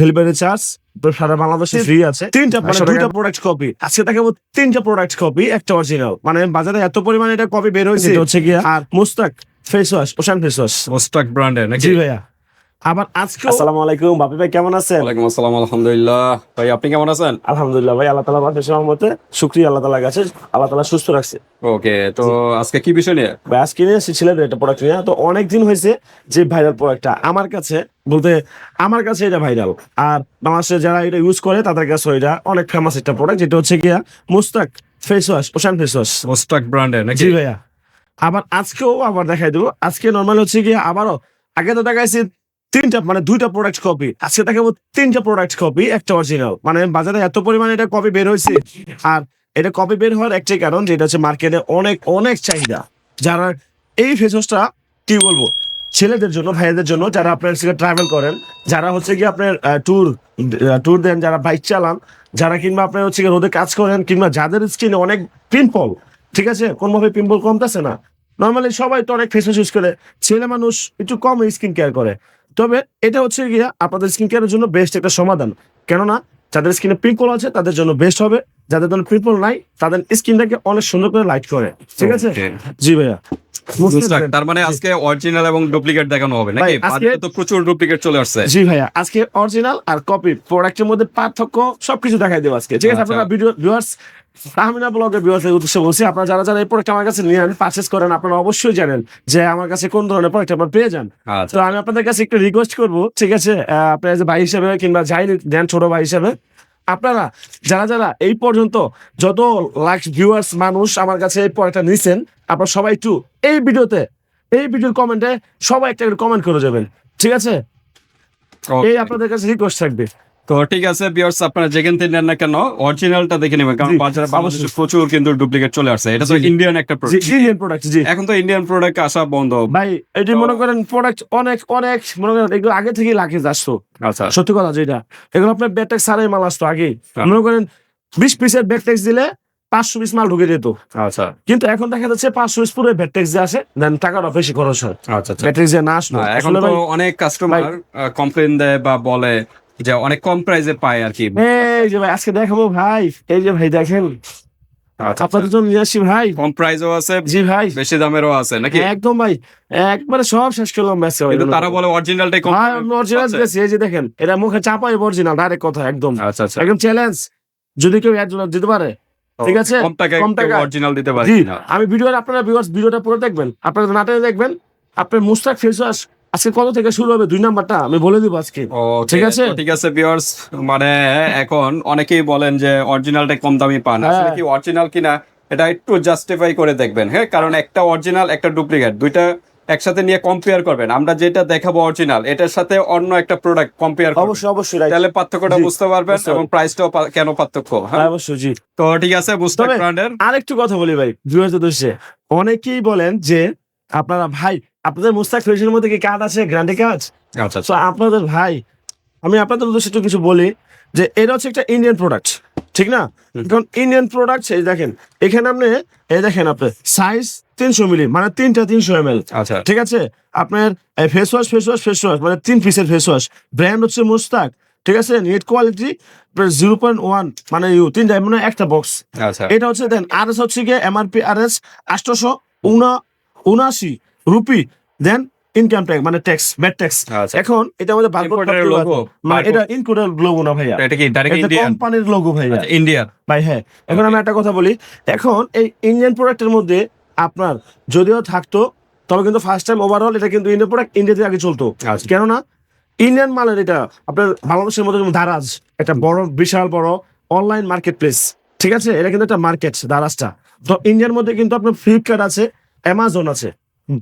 Delivery charge সারা বাংলাদেশে free আছে। তিনটা মানে দুইটা প্রোডাক্ট কপি আজকে দেখাবো তিনটা প্রোডাক্ট কপি একটা অরিজিনাল মানে বাজারে এত পরিমাণে এটা কপি বের হয়েছে হচ্ছে গিয়া। আর Mustaq face wash ocean face wash Mostak ব্র্যান্ডের নাকি? জি ভাইয়া। আবার আজকে আসসালামু আলাইকুম বাপি ভাই কেমন আছেন? ওয়ালাইকুম আসসালাম আলহামদুলিল্লাহ। ভাই আপনি কেমন আছেন? আলহামদুলিল্লাহ ভাই আল্লাহ তালা আমার মতে শুক্রিয়া আল্লাহ তালা কাছে আল্লাহ তালা সুস্থ রাখছে। ওকে তো আজকে কি বিষয় নিয়ে? ভাই আজকে নিয়ে এসেছি ছেলেদের একটা প্রোডাক্ট নিয়ে। তো অনেক দিন হয়েছে যে ভাইরাল প্রোডাক্টটা আমার কাছে বলতে আমার কাছে এটা ভাইরাল আর বাংলাদেশে যারা এটা ইউজ করে তাদের কাছে এটা অনেক ফেমাস একটা প্রোডাক্ট যেটা হচ্ছে গিয়া Mustaq face wash ocean face wash Mostak ব্র্যান্ডের নাকি? জি ভাইয়া। আবার আজকেও আবার দেখাই দেবো। আজকে নর্মাল হচ্ছে গিয়ে আবারও আগে তো দেখাইছি তিনটা মানে দুইটা প্রোডাক্ট কপি আজকে দেখাবো তিনটা প্রোডাক্ট কপি একটা অরিজিনাল মানে বাজারে এত পরিমাণে এটা কপি বের হয়েছে। আর এটা কপি বের হওয়ার একটাই কারণ, যেটা হচ্ছে মার্কেটে অনেক অনেক চাহিদা। যারা এই ফেসওয়াশটা কি বলব, ছেলেদের জন্য ভাইয়াদের জন্য, যারা আপনার সঙ্গে ট্রাভেল করেন, যারা হচ্ছে কি আপনার ট্যুর ট্যুর দেন, যারা বাইক চালান, যারা কিংবা আপনার হচ্ছে রোদে কাজ করেন, কিংবা যাদের স্কিনে অনেক পিম্পল ঠিক আছে? কোনোভাবে পিম্পল কমতেছে না। নর্মালি সবাই তো অনেক ফেস ওয়াশ ইউজ করে ছেলে মানুষ একটু কম স্কিন কেয়ার করে। তবে এটা হচ্ছে গিয়া আপনাদের স্কিন কেয়ারের জন্য বেস্ট একটা সমাধান। কেননা যাদের স্কিনে পিম্পল আছে তাদের জন্য বেস্ট হবে। যাদের জন্য পিম্পল নাই তাদের স্কিনটাকে অনেক সুন্দর করে লাইট করে। ঠিক আছে? জি ভাইয়া। তার মানে আজকে অরিজিনাল এবং ডুপ্লিকেট দেখানো হবে নাকি? আজকে- তো প্রচুর ডুপ্লিকেট চলে আসছে। জি ভাইয়া আজকে অরিজিনাল আর কপি প্রোডাক্টের মধ্যে পার্থক্য সবকিছু দেখাই দেবো আজকে। ঠিক আছে আচ্ছা। আপনারা ভিডিও ভিউয়ার্স তাহমিনা ব্লগের উদ্দেশ্যে বলছি আপনারা যারা যারা এই প্রোডাক্ট আমার কাছে নিয়ে পারচেস করেন আপনারা অবশ্যই জানেন যে আমার কাছে কোন ধরনের প্রোডাক্ট আপনারা পেয়ে যান। আচ্ছা। তো আমি আপনাদের কাছে একটু রিকোয়েস্ট করব ঠিক আছে আপনারা যে ভাই হিসেবে কিংবা যাই দেন ছোট ভাই হিসেবে আপনারা যারা যারা এই পর্যন্ত যত লাখ ভিউয়ার্স মানুষ আমার কাছে এই পড়াটা নিয়েছেন আপনারা সবাই একটু এই ভিডিওতে এই ভিডিওর কমেন্টে সবাই একটা কমেন্ট করে যাবেন। ঠিক আছে? এই আপনাদের কাছে রিকোয়েস্ট থাকবে। তো ঠিক আছে বিয়ার্স আপনারা যেখান থেকে নেন না কেন অরিজিনালটা দেখে নেবেন কারণ বাজারে। বাংলাদেশে প্রচুর কিন্তু ডুপ্লিকেট চলে আসছে এটা তো। ইন্ডিয়ান একটা জি প্রোডাক্ট ইন্ডিয়ান প্রোডাক্ট জি। এখন তো ইন্ডিয়ান প্রোডাক্ট আসা বন্ধ। ভাই এটি মনে করেন প্রোডাক্ট অনেক অনেক মনে করেন এগুলো আগে থেকেই লাখেজ আসতো। আচ্ছা। সত্যি কথা যেটা। এগুলো আপনার ব্যাগট্যাক্স সারাই মাল আসতো আগে। হ্যাঁ। মনে করেন বিশ পিসের ব্যাগট্যাক্স দিলে পাঁচশো পিস মাল ঢুকে যেত। আচ্ছা। কিন্তু এখন দেখা যাচ্ছে পাঁচশো পিস পুরো ব্যাগট্যাক্স দিয়ে আসে দেন টাকাটা বেশি খরচ হয়। আচ্ছা আচ্ছা। যে না আসলো এখন তো অনেক কাস্টমার কমপ্লেন দেয় বা বলে যে অনেক কম প্রাইসে পায় আর কি এই যে ভাই আজকে দেখাবো ভাই। এই যে ভাই দেখেন। আচ্ছা, আপনাদের জন্য নিয়ে আসি ভাই। কম প্রাইসও আছে জি ভাই। বেশি দামেরও আছে নাকি? একদম ভাই একবারে সব শেষ করলাম ব্যাস কিন্তু তারা বলে অরিজিনালটাই কম ভাই অরিজিনাল ড্রেস এই যে দেখেন এটা মুখে চাপাই অরিজিনাল ডাইরেক্ট কথা একদম। আচ্ছা আচ্ছা। একদম চ্যালেঞ্জ যদি কেউ দিতে পারে ঠিক আছে? কম কম। অরিজিনাল দিতে পারি। না আমি ভিডিও আপনারা ভিউয়ার্স ভিডিওটা পুরো দেখবেন। আপনারা নাটকে দেখবেন আপনার মুস্তাক ফেস ওয়াশ আজকে কত থেকে শুরু হবে? দুই নাম্বারটা আমি বলে দিব আজকে। ও ঠিক আছে? ঠিক আছে ভিউয়ার্স মানে এখন অনেকেই বলেন যে অরিজিনালটা কম দামি পান। আসলে হ্যাঁ। কি অরিজিনাল কিনা এটা একটু জাস্টিফাই করে দেখবেন। হ্যাঁ কারণ একটা অরিজিনাল একটা ডুপ্লিকেট দুইটা একসাথে নিয়ে কম্পেয়ার করবেন। আমরা যেটা দেখাবো অরিজিনাল এটার সাথে অন্য একটা প্রোডাক্ট কম্পেয়ার অবশ্যই অবশ্যই তাহলে পার্থক্যটা বুঝতে পারবেন বুঝতে এবং প্রাইসটাও কেন পার্থক্য? হ্যাঁ? হ্যাঁ, অবশ্যই জি। তো ঠিক আছে তবে- ব্র্যান্ডের আরেকটু কথা বলি ভাই ভিউয়ার্স উদ্দেশ্যে। অনেকেই বলেন যে আপনারা ভাই আপনাদের মুস্তাক ফেসের মধ্যে কি কাজ আছে? গ্রান্ডে কাজ? আচ্ছা তো আপনাদের ভাই আমি আপনাদের উদ্দেশ্যে একটু কিছু বলি যে এটা হচ্ছে একটা ইন্ডিয়ান প্রোডাক্ট ঠিক না? কারণ ইন্ডিয়ান প্রোডাক্ট এই দেখেন এখানে আপনি এই দেখেন আপনি সাইজ তিনশো মিলি মানে তিনটা তিনশো এম আচ্ছা। ঠিক আছে? আপনার face wash face wash face wash মানে তিন পিসের ফেস ওয়াশ ব্র্যান্ড হচ্ছে মুস্তাক ঠিক আছে? Net quality zero point one মানে ইউ তিনটা মানে একটা বক্স আচ্ছা। এটা হচ্ছে দেন আর এস হচ্ছে গিয়ে এমআরপি আর এস আটশোশো উনা উনাশি রুপি দেন ইনকাম ট্যাক্স মানে ট্যাক্স ব্যাট ট্যাক্স আচ্ছা এখন এটা আমাদের বারকোড Importer এর মানে এটা ইনকোডের লোগো না ভাইয়া। এটা কি ডাইরেক্ট ইন্ডিয়ান কোম্পানির লোগো ভাইয়া। ইন্ডিয়ান ভাই হ্যাঁ। এখন আমি একটা কথা বলি। এখন এই ইন্ডিয়ান প্রোডাক্টের মধ্যে আপনার যদিও থাকতো তবে কিন্তু ফার্স্ট টাইম ওভারঅল এটা কিন্তু ইন্ডিয়ান প্রোডাক্ট ইন্ডিয়াতে আগে চলতো। আচ্ছা। কেননা ইন্ডিয়ান মালের এটা আপনার বাংলাদেশের মধ্যে যেমন দারাজ একটা বড় বিশাল বড় অনলাইন মার্কেট প্লেস ঠিক আছে? এটা কিন্তু একটা মার্কেট দারাজটা। তো ইন্ডিয়ার মধ্যে কিন্তু আপনার ফ্লিপকার্ট আছে অ্যামাজন আছে।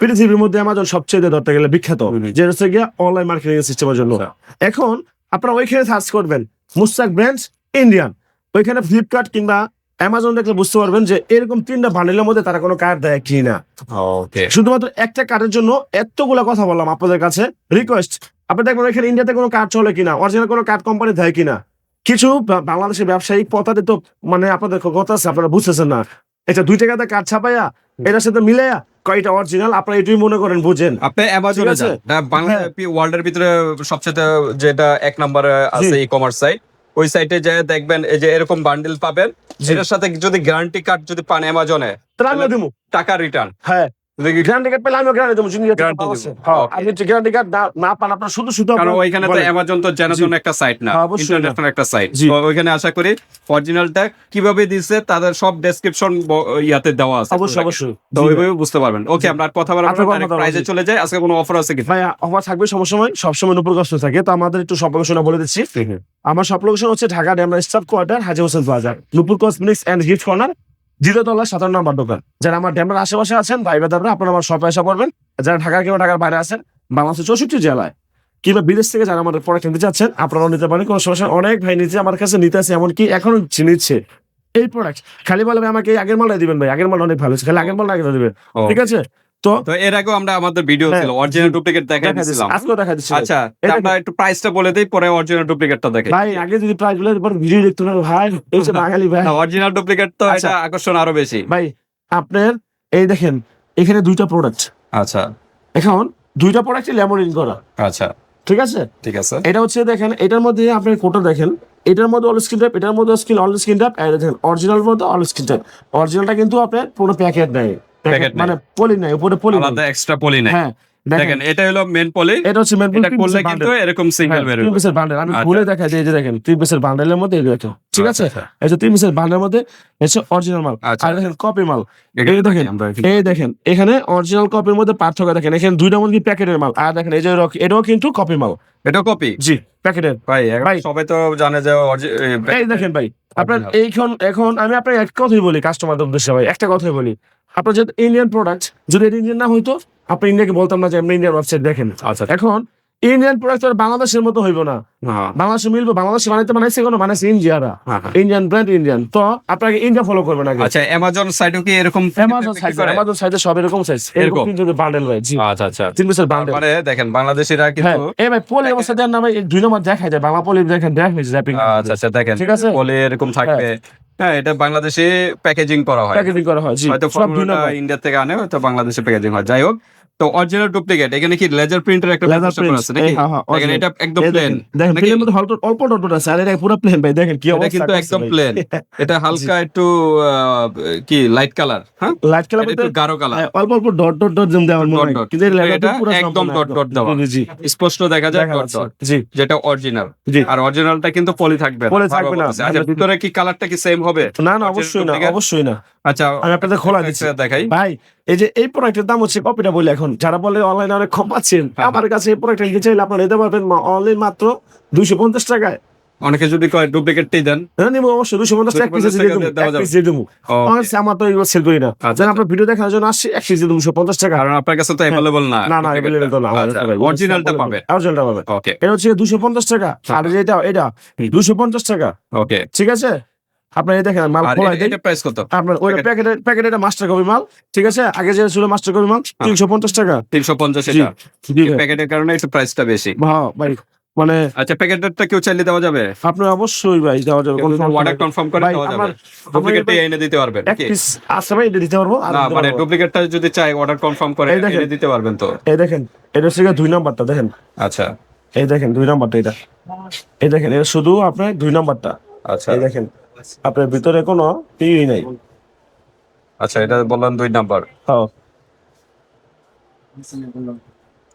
পৃথিবীর মধ্যে আমাজন সবচেয়ে ধরতে গেলে বিখ্যাত। যে হচ্ছে গিয়ে অনলাইন মার্কেটিং সিস্টেমের জন্য। আচ্ছা। এখন আপনারা ওইখানে সার্চ করবেন মুস্তাক ব্র্যান্ড ইন্ডিয়ান ওইখানে ফ্লিপকার্ট কিংবা অ্যামাজন দেখলে বুঝতে পারবেন যে এরকম তিনটা বান্ডেলের মধ্যে তারা কোনো কার্ড দেয় কি না শুধুমাত্র একটা কার্ডের জন্য এতগুলা কথা বললাম আপনাদের কাছে। রিকোয়েস্ট আপনি দেখবেন এখানে ইন্ডিয়াতে কোনো কার্ড চলে কিনা অরিজিনাল কোনো কার্ড কোম্পানি দেয় কিনা। কিছু বাংলাদেশের ব্যবসায়িক পথাতে তো মানে আপনাদের কথা আছে আপনারা বুঝতেছেন না। এটা দুই টাকাতে কার্ড ছাপাইয়া এটার সাথে মিলাইয়া কয়টা অরিজিনাল আপনারা এটাই মনে করেন বুঝেন। আপনি অ্যামাজনে আছে? যান। বাংলা হ্যাঁ। ওয়ার্ল্ডের ভিতরে সবচেয়ে যেটা এক নম্বরে আছে ই কমার্স সাইট ওই সাইটে যে দেখবেন এই যে এরকম বান্ডেল পাবেন যেটার সাথে যদি গ্যারান্টি কার্ড যদি পান অ্যামাজনে টাকা রিটার্ন হ্যাঁ। গ্যারান্টি কার্ড পেলে আমিও গ্যারান্টি দেবো যদি Guarantee গ্যারান্টি দেবো। Okay. আপনি গ্যারান্টি কার্ড না পান আপনার শুধু শুধু কারণ ওইখানে তো অ্যামাজন তো একটা সাইট না হ্যাঁ, ইন্টারন্যাশনাল একটা সাইট ওইখানে আশা করি অরিজিনালটা কীভাবে দিচ্ছে তাদের সব ডেসক্রিপশন ইয়াতে দেওয়া আছে। অবশ্যই অবশ্যই। তো ওইভাবে বুঝতে পারবেন। ওকে আমরা কথা প্রাইজে চলে যায় আজকে কোনো অফার আছে কি ভাই অফার থাকবে সময় সবসময় নুপুর কষ্ট থাকে। তো আমাদের একটু সব লোকেশন বলে দিচ্ছি। আমার সব লোকেশন হচ্ছে Dhaka Demra staff quarter Haji Hossain Bazar. Nupur cosmetics and gift corner দ্বিতীয় তলা সাতান্ন নম্বর দোকান যারা আমার ড্যামের আশেপাশে আছেন ভাই বেদাররা আপনারা আমার শপে আসা করবেন। যারা ঢাকা কিংবা ঢাকার বাইরে আছেন বাংলাদেশের চৌষট্টি জেলায় কিংবা বিদেশ থেকে যারা আমাদের প্রোডাক্ট নিতে চাচ্ছেন আপনারাও নিতে পারেন কোনো সমস্যা অনেক ভাই নিচে আমার কাছে নিতে আছে এমনকি এখনও নিচ্ছে এই প্রোডাক্ট খালি বলবে আমাকে আগের মালটা দিবেন ভাই আগের মাল অনেক ভালো খালি আগের মালটা আগে দিবেন। ঠিক আছে? তো এর আগেও আমরা আমাদের ভিডিও হ্যাঁ। ছিল অরিজিনাল ডুপ্লিকেট দেখা দেখা দিচ্ছি দিয়েছিলাম আজকেও দেখা দিচ্ছি আচ্ছা আমরা একটু প্রাইসটা বলে দিই পরে অরিজিনাল ডুপ্লিকেটটা দেখে ভাই আগে যদি প্রাইস বলে পর ভিডিও দেখতে না ভাই। এই যে বাঙালি ভাই। অরিজিনাল ডুপ্লিকেট তো আচ্ছা। এটা আকর্ষণ আরও বেশি। ভাই আপনার এই দেখেন এখানে দুইটা প্রোডাক্ট আচ্ছা। এখন দুইটা প্রোডাক্ট ল্যামোরিন করা। আচ্ছা। ঠিক আছে? ঠিক আছে। এটা হচ্ছে দেখেন এটার মধ্যে আপনার কোটা দেখেন। এটার মধ্যে অল স্ক্রিন টাইপ এটার মধ্যে স্ক্রিন অল স্ক্রিন টাইপ আর দেখেন অরিজিনাল মধ্যে অল স্ক্রিন টাইপ অরিজিনালটা কিন্তু আপনার পুরো প্যাকেট নেই মানে পলি নাই উপরে পলি আলাদা এক্সট্রা পলি নেই। হ্যাঁ দেখেন। এটা হলো মেন পলি এটা হচ্ছে মেন এটা করলে কিন্তু এরকম সিঙ্গেল বের তিন হবে পিসের বান্ডেল আমি আচ্ছা। দেখাই যে এই যে দেখেন তিন পিসের বান্ডেলের মধ্যে ঠিক আছে? আচ্ছা, এই যে তিন পিসের বান্ডেলের মধ্যে হচ্ছে অরিজিনাল মাল। আচ্ছা। আর দেখেন কপি মাল। এখানে এই দেখেন এই দেখেন এখানে অরিজিনাল কপির মধ্যে পার্থক্য দেখেন। এখানে দুইটা মধ্যে প্যাকেটের মাল। আর দেখেন এই যে এটাও কিন্তু কপি মাল। এটা কপি জি প্যাকেটের ভাই ভাই। সবাই তো জানে যে এই দেখেন ভাই আপনার। এইখন এখন আমি আপনার এক কথাই বলি কাস্টমারদের উদ্দেশ্যে ভাই একটা কথাই বলি। আপনার যদি ইন্ডিয়ান প্রোডাক্ট যদি এটা ইন্ডিয়ান না হইতো আপনি ইন্ডিয়াকে বলতাম না যে আপনি ইন্ডিয়ান ওয়েবসাইট দেখেন। আচ্ছা এখন ইন্ডিয়ান প্রোডাক্ট আর বাংলাদেশের মতো হইব না। হ্যাঁ, বাংলাদেশে মিলবে বাংলাদেশে বানাইতে বানাইছে কোনো বানাইছে ইন্ডিয়ারা হ্যাঁ, হ্যাঁ। ইন্ডিয়ান ব্র্যান্ড ইন্ডিয়ান তো আপনাকে ইন্ডিয়া ফলো করবেন আগে। আচ্ছা অ্যামাজন সাইটও কি এরকম অ্যামাজন করে? অ্যামাজন সাইজে সব এরকম সাইজ এরকম? কিন্তু বান্ডেল জি। আচ্ছা আচ্ছা। তিন বছর বান্ডেল মানে দেখেন বাংলাদেশিরা হ্যাঁ কিন্তু এই ভাই পলি অবস্থা দেন না ভাই এই দুই নম্বর দেখাই যায় বাংলা পলি দেখেন দেখ হয়েছে আচ্ছা আচ্ছা দেখেন। ঠিক আছে? বলে এরকম থাকবে। হ্যাঁ এটা বাংলাদেশে প্যাকেজিং করা হয়। প্যাকেজিং করা হয় জি। হয়তো ইন্ডিয়া থেকে আনে হয়তো বাংলাদেশে প্যাকেজিং হয়। যাই হোক তো অরিজিনাল ডুপ্লিকেট এখানে কি লেজার প্রিন্টের একটা করা prints, আছে নাকি? হ্যাঁ, হ্যাঁ, এটা একদম প্লেন দেখেন প্লেনের মধ্যে অল্প ডট ডট আছে আর এটা পুরো প্লেন ভাই দেখেন কি অবস্থা কিন্তু একদম প্লেন এটা হালকা একটু কি লাইট কালার হ্যাঁ? লাইট কালার একটু গাঢ় কালার অল্প অল্প ডট ডট ডট দেওয়ার মনে হয়। কিন্তু এটা পুরো একদম dot dot দেওয়া। জি স্পষ্ট দেখা যায় ডট ডট জি। যেটা অরিজিনাল জি। আর অরিজিনালটা কিন্তু পলি থাকবে Poly থাকবে না। আচ্ছা ভিতরে কি কালারটা কি সেম হবে? না না অবশ্যই না অবশ্যই না। আচ্ছা আমি আপনাদের খোলা দিচ্ছি। দেখাই। ভাই এই যে এই প্রোডাক্টের দাম হচ্ছে কপিটা বলি এখন। যারা বলে অনলাইনে অনেক কম পাচ্ছেন হ্যাঁ। আমার কাছে এই প্রোডাক্ট নিতে চাইলে আপনারা নিতে পারবেন। অনলাইন মাত্র দুইশো পঞ্চাশ টাকায়। অনেকে যদি কয় ডুপ্লিকেটটাই দেন। হ্যাঁ নিবো অবশ্যই। দুশো পঞ্চাশ পিস দিয়ে দেবো। এক পিস দিয়ে দেবো. আমার তো এগুলো সেল করি না। আচ্ছা, যেন আপনার ভিডিও দেখার জন্য আসছি এক পিস দিয়ে দুশো পঞ্চাশ টাকা। কারণ আপনার কাছে তো অ্যাভেলেবল না। না না এভেলেবেল তো না। অরিজিনালটা পাবে। অরিজিনালটা পাবে। ওকে এটা হচ্ছে দুশো পঞ্চাশ টাকা। আর যেটা এটা দুশো পঞ্চাশ টাকা। ওকে ঠিক আছে? আপনার এই দেখেন মাল খোলা এটা- প্রাইস কত? আপনার ওই প্যাকেটে প্যাকেটে এটা মাস্টার কপি মাল ঠিক আছে? আগে যে ছিল মাস্টার কপি মাল তিনশো পঞ্চাশ টাকা। তিনশো পঞ্চাশ জি এটা। জি প্যাকেটের কারণে একটু প্রাইসটা বেশি। হ্যাঁ ভাই মানে আচ্ছা প্যাকেটেরটা কেউ চাইলে দেওয়া যাবে? আপনার অবশ্যই ভাই দেওয়া যাবে কোনো সমস্যা অর্ডার কনফার্ম করে দেওয়া যাবে। ডুপ্লিকেটটা এনে দিতে পারবেন এক পিস আছে ভাই এটা দিতে পারব। না মানে ডুপ্লিকেটটা যদি চাই অর্ডার কনফার্ম করে। এনে দিতে পারবেন তো? এই দেখেন এটা হচ্ছে দুই নাম্বারটা দেখেন। আচ্ছা। এই দেখেন দুই নাম্বারটা এটা। এই দেখেন এটা শুধু আপনার দুই নাম্বারটা। আচ্ছা। এই দেখেন। আপনার ভিতরে কোনো ই নাই। আচ্ছা এটা বললাম দুই নাম্বার। হ্যাঁ।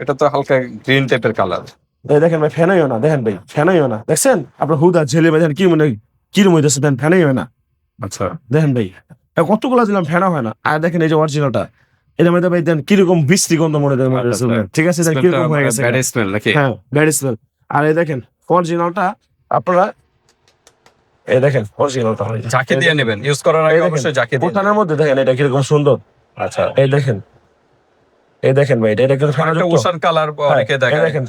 এটা তো হালকা গ্রিন টাইপের কালার এই দেখেন ভাই ফ্যানই না দেখেন ভাই ফ্যানই না। দেখছেন? আপনার হুদা ঝেলে ভাই কি মনে কি রুম হইতেছে দেন ফ্যানই হয় না। আচ্ছা। দেখেন ভাই কতগুলো দিলাম ফ্যানা হয় না। আর দেখেন এই যে অরিজিনালটা এটা মধ্যে ভাই দেন কীরকম বৃষ্টি গন্ধ মনে দেন আচ্ছা। ঠিক আছে কীরকম হয়ে গেছে ব্যাড স্মেল নাকি? হ্যাঁ ব্যাড স্মেল আর এই দেখেন অরিজিনালটা আপনারা এই দেখেন যাকে দিয়ে নেবেন ইউজ করার আগে অবশ্যই দিয়ে বোতানের মধ্যে দেখেন এটা কীরকম সুন্দর। আচ্ছা। এই দেখেন এই দেখেন ভাই এটা কিন্তু ওশান কালার হ্যাঁ, অনেকে দেখেন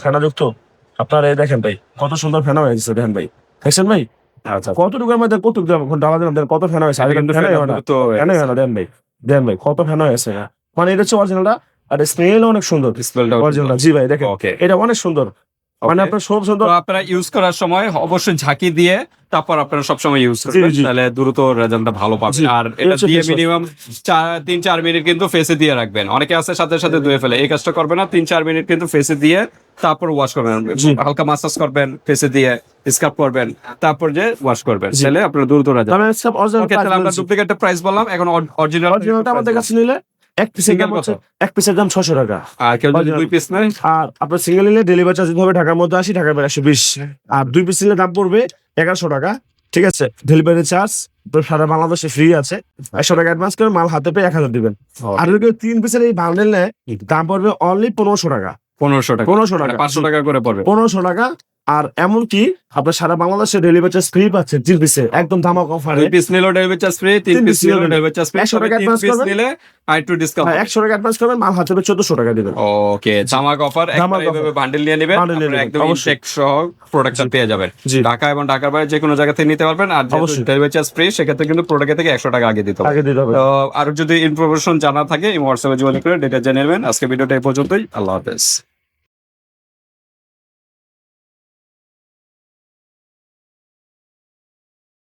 আপনারা এই দেখেন ভাই কত সুন্দর ফেনা হয়ে গেছে দেখেন ভাই। দেখছেন ভাই? আচ্ছা। কতটুকুর মধ্যে কত ডালা দিলাম কত ফেনা হয়েছে? আগে কিন্তু ফেনাই হয় না। তো ফেনাই হয় দেন ভাই দেন ভাই কত ফেনা হয়েছে মানে এটা হচ্ছে অরিজিনালটা আর স্মেল অনেক সুন্দর। স্মেলটা অরিজিনালটা জি ভাই দেখেন। এটা অনেক সুন্দর। মানে আপনার সব সুন্দর আপনারা ইউজ করার সময় অবশ্যই ঝাঁকি দিয়ে তারপর আপনারা সবসময় ইউজ করবেন। তাহলে দ্রুত রেজাল্টটা ভালো পাবেন। আর এটা দিয়ে মিনিমাম তিন চার মিনিট কিন্তু ফেসে দিয়ে রাখবেন। অনেকে আছে সাথে সাথে ধুয়ে ফেলে। এই কাজটা করবে না তিন চার মিনিট কিন্তু ফেসে দিয়ে তারপর ওয়াশ করবেন। হালকা মাসাজ করবেন ফেসে দিয়ে স্কাপ করবেন তারপর যে ওয়াশ করবেন। তাহলে আপনার দ্রুত রেজাল্ট আমরা ডুপ্লিকেটের প্রাইস বললাম। এখন অরিজিনাল আমাদের কাছে নিলে এক পিসের দাম হচ্ছে এক পিসের দাম ছশো টাকা। আর কেউ যদি দুই পিস নেয়? আর আপনার সিঙ্গেল নিলে ডেলিভারি চার্জ হবে ঢাকার মধ্যে আশি ঢাকার বাইরে একশো বিশ। আর দুই পিস নিলে দাম পড়বে এগারোশো টাকা ঠিক আছে? ডেলিভারি চার্জ সারা বাংলাদেশে ফ্রি আছে। একশো টাকা অ্যাডভান্স করে মাল হাতে পেয়ে এক হাজার দিবেন। আর যদি কেউ তিন পিসের এই বান্ডেল নেয় দাম পড়বে অনলি পনেরোশো টাকা। পনেরোশো টাকা। পনেরোশো মানে টাকা পাঁচশো টাকা করে পড়বে। পনেরোশো টাকা আর এমনকি আপনার সারা বাংলাদেশে ডেলিভারি চার্জ ফ্রি পাচ্ছেন তিন পিসে একদম ধামাক অফারে দুই পিস নিলেও ডেলিভারি চার্জ ফ্রি তিন পিস নিলেও নিলেও ডেলিভারি চার্জ ফ্রি 100 টাকা পিস করবেন। নিলে আর একটু ডিসকাউন্ট হ্যাঁ, একশো টাকা অ্যাডভান্স করবেন মাল হাতে পেয়ে চোদ্দশো টাকা দিবেন। ওকে ধামাক অফার এইভাবে। বান্ডেল নিয়ে নেবেন আপনারা একদম। ইনটেক সহ প্রোডাক্টটা পেয়ে যাবেন। ঢাকা এবং ঢাকার বাইরে যে কোনো জায়গা থেকে নিতে পারবেন আর যেহেতু। ডেলিভারি চার্জ ফ্রি সেক্ষেত্রে কিন্তু প্রোডাক্ট থেকে একশো টাকা আগে দিতে হবে। আগে দিতে হবে। আরও যদি ইনফরমেশন জানা থাকে এই হোয়াটসঅ্যাপে যোগাযোগ করে ডেটা জেনে নেবেন। আজকে ভিডিওটা এই পর্যন্তই আল্লাহ হাফেজ।